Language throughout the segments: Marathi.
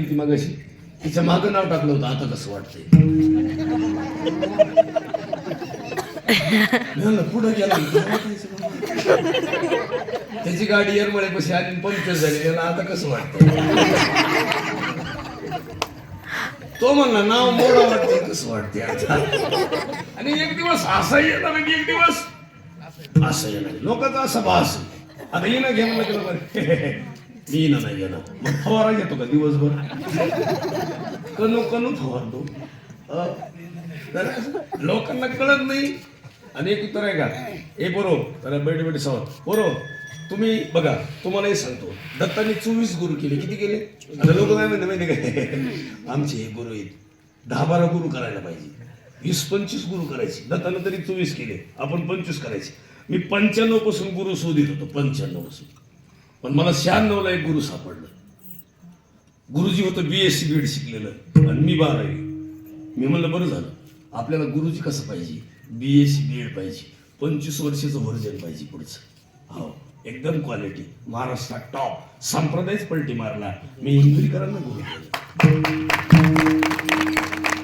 ती मग अशी तिच्या मागं नाव टाकलं होतं आता कसं वाटतंय? मी पुढं गेला त्याची गाडी येरमळ्यापाशी आली पंक्चर झाली त्याला आता कसं वाटत तो म्हणला नाव मोडा वाटते कसं वाटते आता? आणि एक दिवस असा येणार आणि एक दिवस असं येणार. लोकांचा असा भास आता येणं घे म्हणलं बरं. मी ना नाही येणार. मग फवारा घेतो का दिवसभर? कणू कणू फवारतो. तर लोकांना कळत नाही. आणि एक उत्तर आहे का? ए बरो त्याला बैठ बैठे सावध बरो तुम्ही बघा तुम्हालाही सांगतो. दत्ताने चोवीस गुरु केले. किती केले? आता लोक काय म्हणते माहिती काय आमचे हे गुरु आहेत. दहा बारा गुरु करायला पाहिजे. वीस पंचवीस गुरु करायचे. दत्तानं तरी चोवीस केले. आपण पंचवीस करायचे. मी पंच्याण्णवपासून गुरु शोधित होतो. पंच्याण्णवपासून पण मला शहाण्णवला एक गुरु सापडलं. गुरुजी होतं B S C B Ed शिकलेलं. आणि मी बारावी. मी म्हणलं बरं झालं. आपल्याला गुरुजी कसं पाहिजे? B S C B Ed पाहिजे. पंचवीस वर्षाचं व्हर्जन पाहिजे पुढचं. हो एकदम क्वालिटी महाराष्ट्रात टॉप संप्रदायच पलटी मारला. मी इंदुरीकरांना गुरु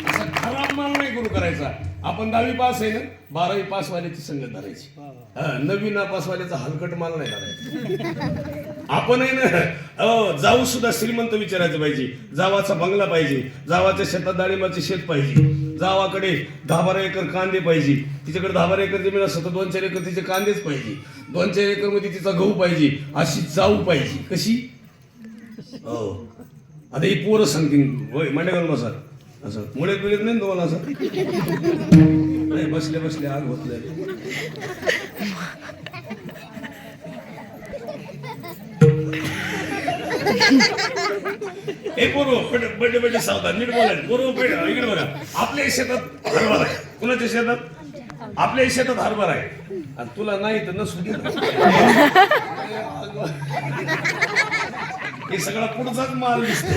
असा खराब माल नाही गुरु करायचा. आपण दहावी पास आहे ना बारावी पास वाल्याची संगत धरायची. हा, नववी नापास वाल्याचा हलकट माल नाही धरायचा. आपण आहे ना जाऊ सुद्धा श्रीमंत विचारायचं पाहिजे. जावाचा बंगला पाहिजे. जावाच्या शेतात डाळिंबाचे शेत पाहिजे. जावाकडे दहा बारा एकर कांदे पाहिजे. तिच्याकडे दहा बारा एकर जमीन असतं तर दोन चार एकर तिचे कांदेच पाहिजे. दोन चार एकरमध्ये तिचा गहू पाहिजे. अशी जाऊ पाहिजे. कशी? हो. आता ही पोरं सांगतील. होय मांडेकर सर असं. मुळे पिळत नाही ना तुम्हाला असं? नाही बसले बसले आग होतले हे पोरो बड्डे बड्डे सावधान नीट बोलायचं पोरो इकडे बघा. आपल्या शेतात हरभरा आहे. कुणाच्या शेतात? आपल्या शेतात हरभरा आहे. आणि तुला नाही तर नसू दे. हे सगळा पुढचाच माल दिसतो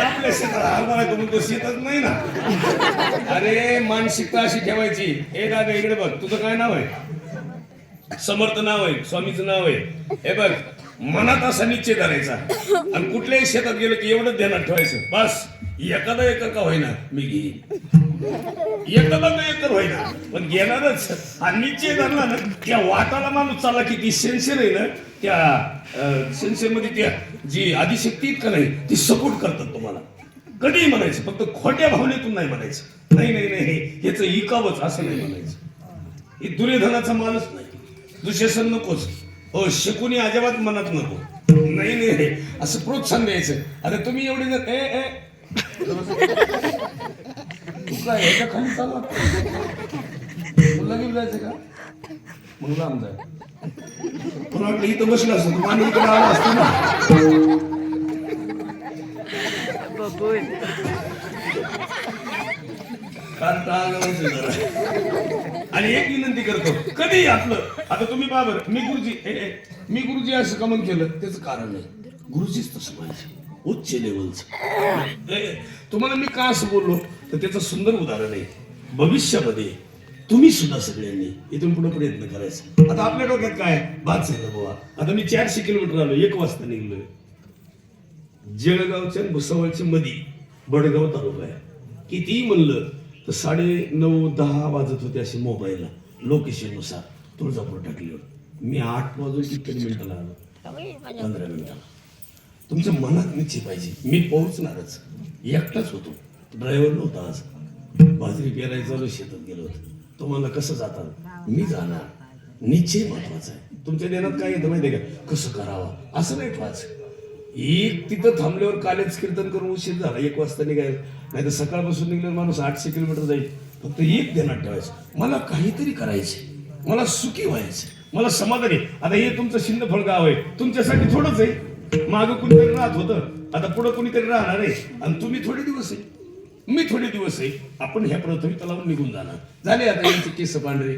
आपल्या शेतात हरभरा करून तो शेतात नाही ना. अरे मानसिकता अशी ठेवायची. ए दादा इकडे बघ तुझं काय नाव आहे? समर्थ नाव आहे स्वामीचं नाव आहे. हे बघ मनात असा निश्चय करायचा. आणि कुठल्याही शेतात गेलं की एवढंच ध्यानात ठेवायचं. बस एखादा एकर का होईना मी घेईन. एखादा एकर होईना पण घेणारच. हा निश्चय धरला ना त्या वाटाला माणूस चालला की ती सेन्सर आहे ना त्या सेन्सरमध्ये त्या जी आदिशक्ती इतकं का नाही ती सपोर्ट करतात तुम्हाला. कधीही म्हणायचं फक्त खोट्या भावनेतून नाही म्हणायचं. नाही नाही नाही याचं इकावच असं नाही म्हणायचं. हे दुर्योधनाचा मालच नाही. दुशेसन नकोच. हो शिकून अजिबात मनात नको. नाही नाही असं प्रोत्साहन द्यायचं. आता तुम्ही एवढी जर ए ए. तू ह्याच्या खाली चालला? मुला घेऊन जायचं का? मग लांब जाय तुला वाटलं इथं बसलं असतं तू आला असतो ना. आणि एक विनंती करतो कधी आपलं आता तुम्ही बाबर मी गुरुजी ए, ए, मी गुरुजी असं कमन केलं त्याच कारण नाही. गुरुजीच तसं पाहिजे उच्च लेवलचं. तुम्हाला मी का असं बोललो? तर त्याचं सुंदर उदाहरण आहे. भविष्यामध्ये तुम्ही सुद्धा सगळ्यांनी इथून पुढे प्रयत्न करायचा. आता आपल्या डोक्यात काय? बाद झालं बुवा. आता मी चारशे किलोमीटर आलो एक वाजता निघलोय. जळगावच्या आणि भुसावळच्या मधी बडगाव तालुका आहे. कितीही म्हणलं तर साडे नऊ दहा वाजत होते असे मोबाईलला. लोकेशननुसार तुळजापूर टाकल्यावर मी आठ वाजून किती मिनिटाला आलो. पंधरा मिनिटाला. तुमच्या मनात निश्चित पाहिजे. मी पोहोचणारच. एकटाच होतो. ड्रायव्हर नव्हता आज. बाजरी पेरायचं शेतात गेलो होतो. तुम्हाला कसं जातात मी जाणार. निश्चय महत्त्वाचा आहे. तुमच्या देण्यात काय येतं माहितीये का? कसं करावं? असं नाही ठेवायचं एक तिथं थांबल्यावर कालेच कीर्तन करून उशीर झाला. एक वाजता निघायला. नाही तर सकाळपासून निघल्यावर माणूस आठशे किलोमीटर जाईल. फक्त एक ध्यानात ठेवायचं. मला काहीतरी करायचे मला सुखी व्हायचं मला समाधानी आता हे तुमचं शिंदफळ गाव आहे. तुमच्यासाठी थोडंच आहे. मागं कुणीतरी राहत होतं. आता पुढं कुणीतरी राहणार आहे. आणि तुम्ही थोडे दिवस आहे. मी थोडे दिवस आहे. आपण ह्या प्रथमी तलावर निघून जाणार. झाले आता यांचे केस पांढरे.